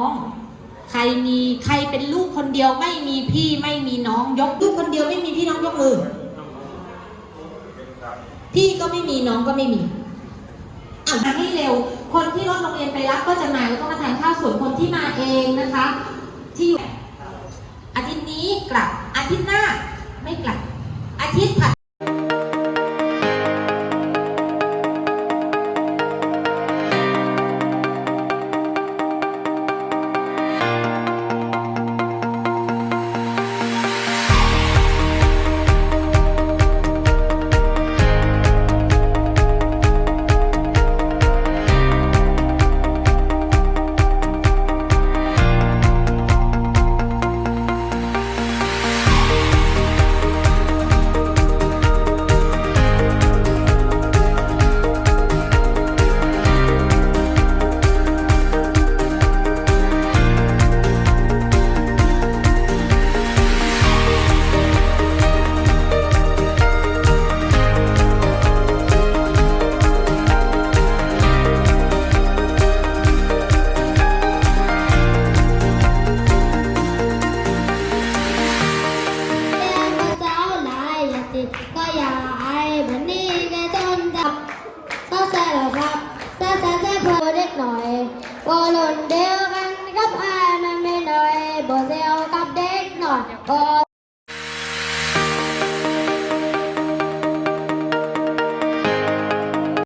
น้องใครมีใครเป็นลูกคนเดียวไม่มีพี่ไม่มีน้องยกลูกคนเดียวไม่มีพี่น้องยกมือพี่ก็ไม่มีน้องก็ไม่มีอะมาให้เร็ว คนที่รถโรงเรียนไปรับก็จะมาแล้วก็มาทานข้าวส่วนคนที่มาเองนะคะ ที่อยู่อาทิตย์นี้กลับอาทิตย์หน้าไม่กลับอาทิตย์ถัด อยโบหล่นเดียวกันกับ